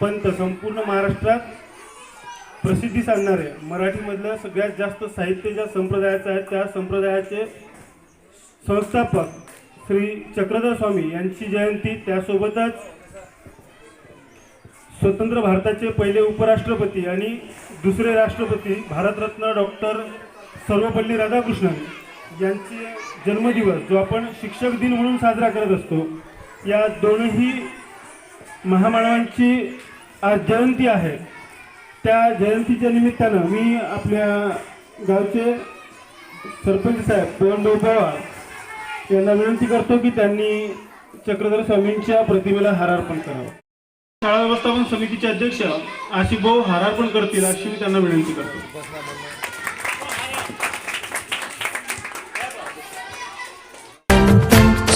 पंत संपूर्ण महाराष्ट्रात प्रसिद्धी सांगणारे मराठीमधलं सगळ्यात जास्त साहित्य ज्या संप्रदायाचं आहे त्या संप्रदायाचे संस्थापक श्री चक्रधर स्वामी यांची जयंती. त्यासोबतच स्वतंत्र भारताचे पहिले उपराष्ट्रपती आणि दुसरे राष्ट्रपती भारतरत्न डॉक्टर सर्वपल्ली राधाकृष्णन यांचे जन्मदिवस जो आपण शिक्षक दिन म्हणून साजरा करत असतो. या दोनही महामानवांची आज जयंती आहे. त्या जयंतीच्या निमित्तानं मी आपल्या गावचे सरपंच साहेब पवनभाऊ पवार यांना विनंती करतो की त्यांनी चक्रधर स्वामींच्या प्रतिमेला हारार्पण करावं. शाळा व्यवस्थापन समितीचे अध्यक्ष आशिभाऊ हारार्पण करतील अशी मी त्यांना विनंती करतो.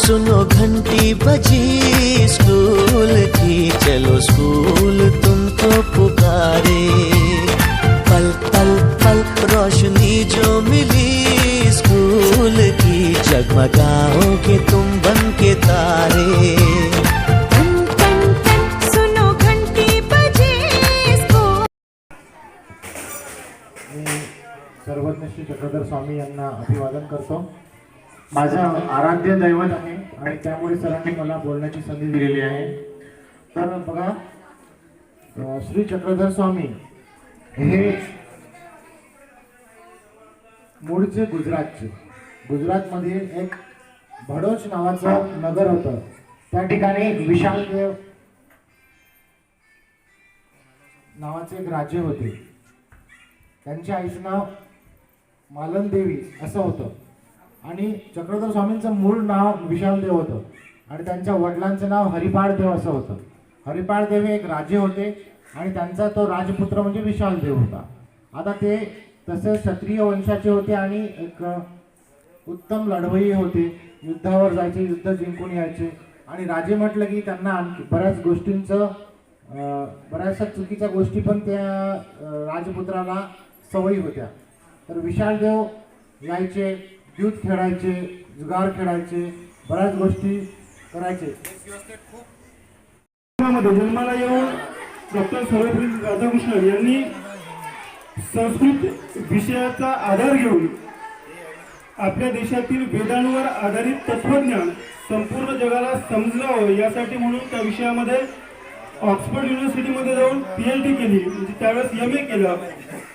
सुनो घंटी बजी स्कूल की चलो स्कूल. पुकारे। पल पल पल रोशनी जो मिली स्कूल की जगमगाओगे तुम बन के तारे। टन टन टन सुनो घंटी बजे स्कूल। मी सर्वज्ञ श्री चक्रधर स्वामी यांना अभिवादन करतो. माझं आराध्य दैवत आहे आणि त्यामुळे सरांनी मला बोलण्याची संधी दिलेली आहे. तर बघा श्री चक्रधर स्वामी हे मूळचे गुजरातचे. गुजरातमध्ये एक भडोच नावाचं नगर होतं. त्या ठिकाणी विशालदेव नावाचे एक राजे होते. त्यांच्या आईचं नाव मालनदेवी असं होतं. आणि चक्रधर स्वामींचं मूळ नाव विशालदेव होतं. आणि त्यांच्या वडिलांचं नाव हरिपाळदेव असं होतं. हरिपाळदेव हे एक राजे होते. आणि त्यांचा तो राजपुत्र म्हणजे विशालदेव होता. आता ते तसे क्षत्रिय वंशाचे होते आणि एक उत्तम लढवई होते. युद्धावर जायचे युद्ध जिंकून यायचे. आणि राजे म्हटलं की त्यांना आणखी बऱ्याच गोष्टींचं बऱ्याचशा चुकीच्या गोष्टी पण त्या राजपुत्राला सवयी होत्या. तर विशालदेव यायचे द्यूत खेळायचे जुगार खेळायचे बऱ्याच गोष्टी करायचे. जन्माला येऊन डॉक्टर सर्वपल्ली राधाकृष्णन यांनी संस्कृत विषयाचा आधार घेऊन आपल्या देशातील वेदांवर आधारित तत्वज्ञान संपूर्ण जगाला समजावं यासाठी म्हणून त्या विषयामध्ये ऑक्सफर्ड युनिव्हर्सिटीमध्ये जाऊन पी एच डी केली म्हणजे त्यावेळेस एम ए केलं.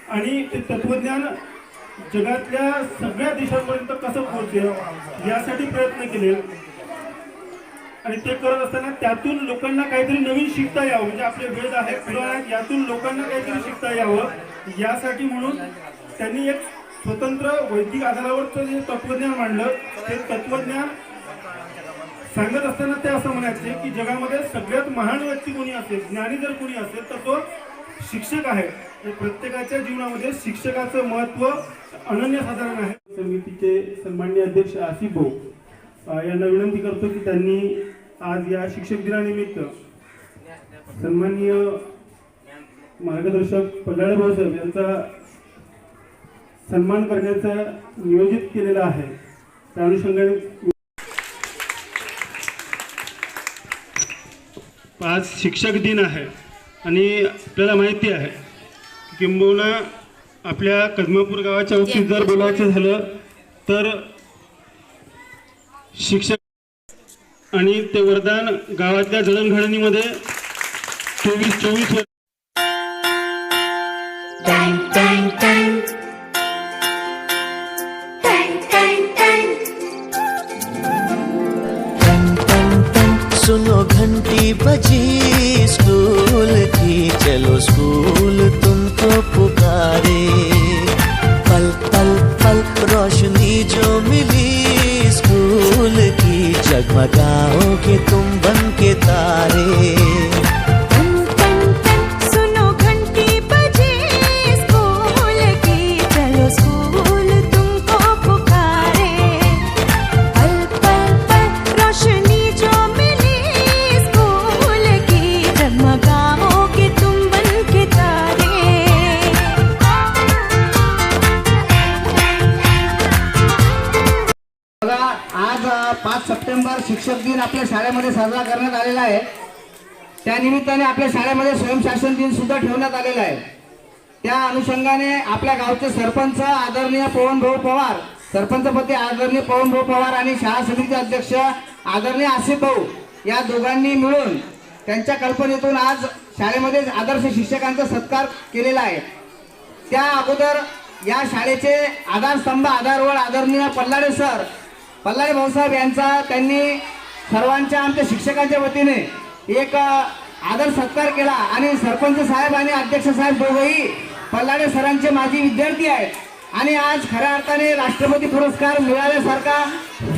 आणि ते तत्वज्ञान जगातल्या सगळ्या देशांपर्यंत कसं पोहोचेल यासाठी प्रयत्न केले. आणि ते करत असताना त्यातून लोकांना काहीतरी नवीन शिकता यावं. म्हणजे आपले वेद आहे पुराण आहेत यातून लोकांना काहीतरी शिकता यावं. यासाठी म्हणून त्यांनी एक स्वतंत्र वैदिक आधारावरचं जे तत्वज्ञान मांडलं ते तत्वज्ञान सांगत असताना ते असं म्हणायचे की जगामध्ये सगळ्यात महान व्यक्ती कोणी असेल ज्ञानी जर कोणी असेल तर तो शिक्षक आहे. प्रत्येकाच्या जीवनामध्ये शिक्षकाचं महत्त्व अनन्यसाधारण आहे. समितीचे सन्मान्य अध्यक्ष आसिफ भाऊ. यांना विनंती करतो की त्यांनी आज या शिक्षक दिनानिमित्त सन्माननीय मार्गदर्शक पल्लाळे भाऊसाहेब यांचा सन्मान करण्याचं नियोजित केलेलं आहे. त्या अनुषंगाने आज शिक्षक दिन आहे आणि आपल्याला माहिती आहे किंबहुना आपल्या कदमापूर गावाच्या बाबतीत जर बोलायचं झालं तर शिक्षक आणि ते वरदान गावातल्या जडणघडणीमध्ये चोवीस चोवीस वर सुनो घंटी बजी स्कूल की चलो स्कूल ప్రేమగా शाळेमध्ये साजरा करण्यात आलेला आहे. त्या निमित्ताने आपल्या शाळेमध्ये स्वयंशासन दिन सुद्धा ठेवण्यात आलेला आहे. त्या अनुषंगाने आपल्या गावचे सरपंच आदरणीय पवनभाऊ पवार सरपंचपती आदरणीय पवनभाऊ पवार आणि शाळा समितीचे अध्यक्ष आदरणीय आसिफ भाऊ या दोघांनी मिळून त्यांच्या कल्पनेतून आज शाळेमध्ये आदर्श शिक्षकांचा सत्कार केलेला आहे. त्या अगोदर या शाळेचे आधारस्तंभ आधारवड आदरणीय पल्लाडे सर पल्लाडे भाऊसाहेब यांचा त्यांनी सर्वांच्या आमच्या शिक्षकांच्या वतीने एक आदर सत्कार केला आणि सरपंच साहेब आणि अध्यक्ष साहेब दोघंही पल्लाडे सरांचे माजी विद्यार्थी आहेत. आणि आज खऱ्या अर्थाने राष्ट्रपती पुरस्कार मिळाल्यासारखा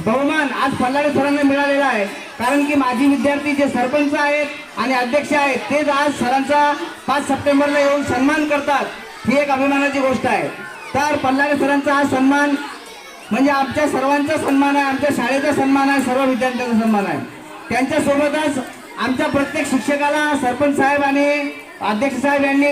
बहुमान आज पल्लाडे सरांना मिळालेला आहे. कारण की माजी विद्यार्थी जे सरपंच आहेत आणि अध्यक्ष आहेत तेच आज सरांचा पाच सप्टेंबरला येऊन सन्मान करतात. ही एक अभिमानाची गोष्ट आहे. तर पल्लाडे सरांचा हा सन्मान म्हणजे आमच्या सर्वांचा सन्मान आहे आमच्या शाळेचा सन्मान आहे सर्व विद्यार्थ्यांचा सन्मान आहे. त्यांच्यासोबतच आमच्या प्रत्येक शिक्षकाला सरपंच साहेब आणि अध्यक्ष साहेब यांनी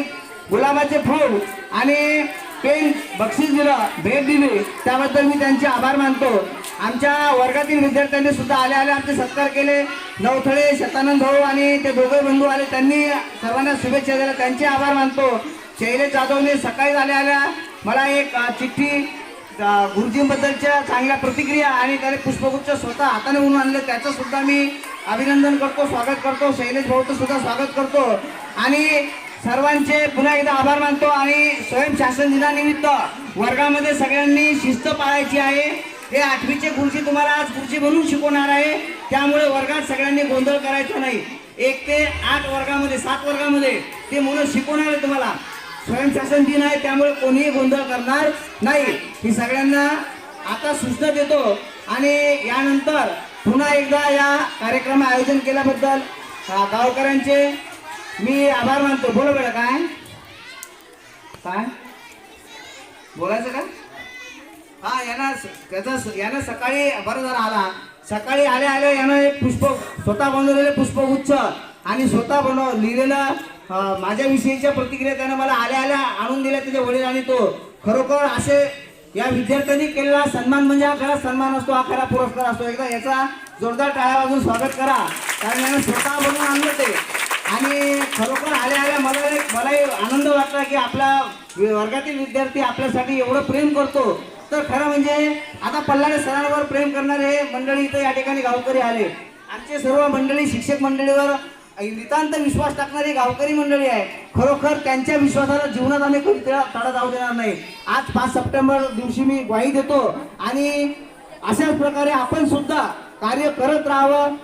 गुलाबाचे फूल आणि पेन बक्षीस दिलं भेट दिली. त्याबद्दल मी त्यांचे आभार मानतो. आमच्या वर्गातील विद्यार्थ्यांनी सुद्धा आले आले आमचे सत्कार केले. नवथळे शतानंद भाऊ आणि ते दोघे बंधू आले त्यांनी सर्वांना शुभेच्छा दिल्या. त्यांचे आभार मानतो. शैलेश जाधवने सकाळी आल्या आल्या. मला एक चिठ्ठी गुरुजींबद्दलच्या चांगल्या प्रतिक्रिया आणि त्याने पुष्पगुच्छ स्वतः हाताने म्हणून आणले त्याचं सुद्धा मी अभिनंदन करतो स्वागत करतो शैलेश भाऊचं सुद्धा स्वागत करतो. आणि सर्वांचे पुन्हा एकदा आभार मानतो आणि स्वयंशासन दिनानिमित्त वर्गामध्ये सगळ्यांनी शिस्त पाळायची आहे. हे आठवीचे गुरुजी तुम्हाला आज गुरुजी म्हणून शिकवणार आहे. त्यामुळे वर्गात सगळ्यांनी गोंधळ करायचा नाही. एक ते आठ वर्गामध्ये सात वर्गामध्ये ते मुलं शिकवणार आहे तुम्हाला. स्वयंशासन दिन आहे त्यामुळे कोणीही गोंधळ करणार नाही. ही सगळ्यांना आता सूचना देतो आणि यानंतर पुन्हा एकदा या कार्यक्रम आयोजन केल्याबद्दल गावकऱ्यांचे मी आभार मानतो. बोला बरं काय? काय? बोलायचं का? हा यांना त्याचा यानं सकाळी बरं जरा आला. सकाळी आल्या आल्या यानं एक पुष्प स्वतः बनवलेले पुष्पगुच्छ आणि स्वतः बनव लिहिलेलं माझ्याविषयीच्या प्रतिक्रिया त्यानं मला आल्या आल्या आणून दिल्या त्याच्या वडील आणि तो. खरोखर असे या विद्यार्थ्यांनी केलेला सन्मान म्हणजे हा खरा सन्मान असतो हा खरा पुरस्कार असतो. एकदा याचा जोरदार टाळ्या वाजून स्वागत करा. कारण यानं स्वतः बनवून आणलं ते. आणि खरोखर आल्या आल्या मला एक मलाही आनंद वाटला की आपला वर्गातील विद्यार्थी आपल्यासाठी एवढं प्रेम करतो. तर खरं म्हणजे आता पल्लाडे सरांवर प्रेम करणारे मंडळी इथं या ठिकाणी गावकरी आले. आमचे सर्व मंडळी शिक्षक मंडळीवर नितांत विश्वास टाकणारी गावकरी मंडळी आहे खरोखर त्यांच्या विश्वासाला जीवनात आम्ही कधी तडा तडा जाऊ देणार नाही. आज पाच सप्टेंबर दिवशी मी ग्वाही देतो आणि अशाच प्रकारे आपण सुद्धा कार्य करत राहावं.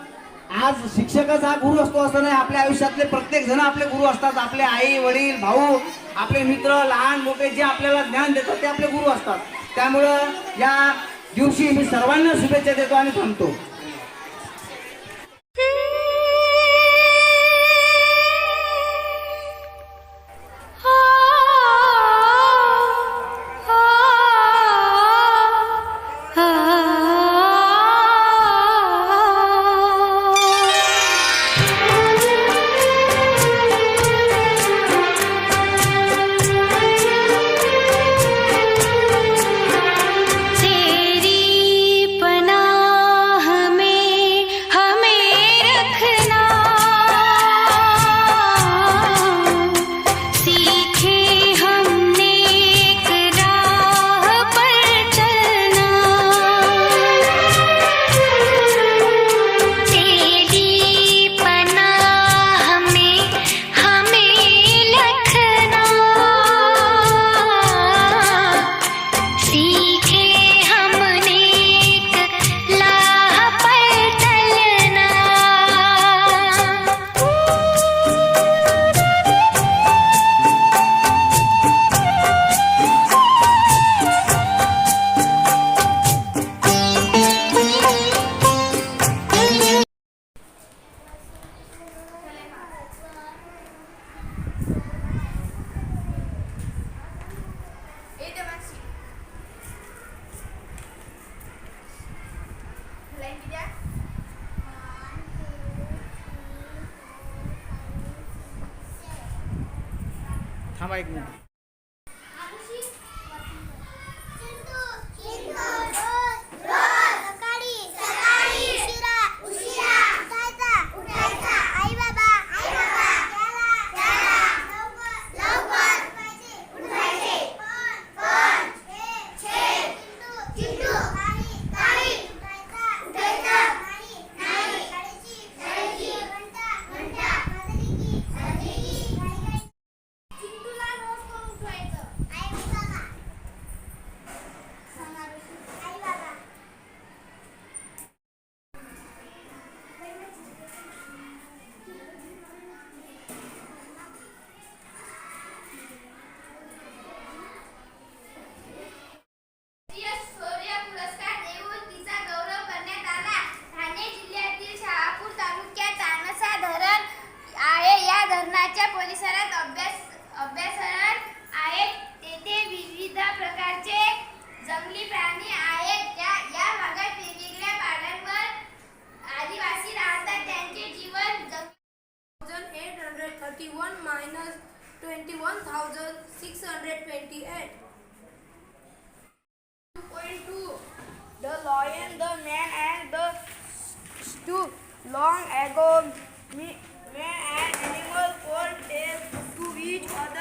आज शिक्षकच हा गुरु असतो असं नाही. आपल्या आयुष्यातले प्रत्येक जण आपले गुरु असतात. आपले आई वडील भाऊ आपले मित्र लहान मोठे जे आपल्याला ज्ञान देतात ते आपले गुरु असतात. त्यामुळं या दिवशी मी सर्वांना शुभेच्छा देतो आणि थांबतो. थांबा एक too long ago, me, man an animal called to each other.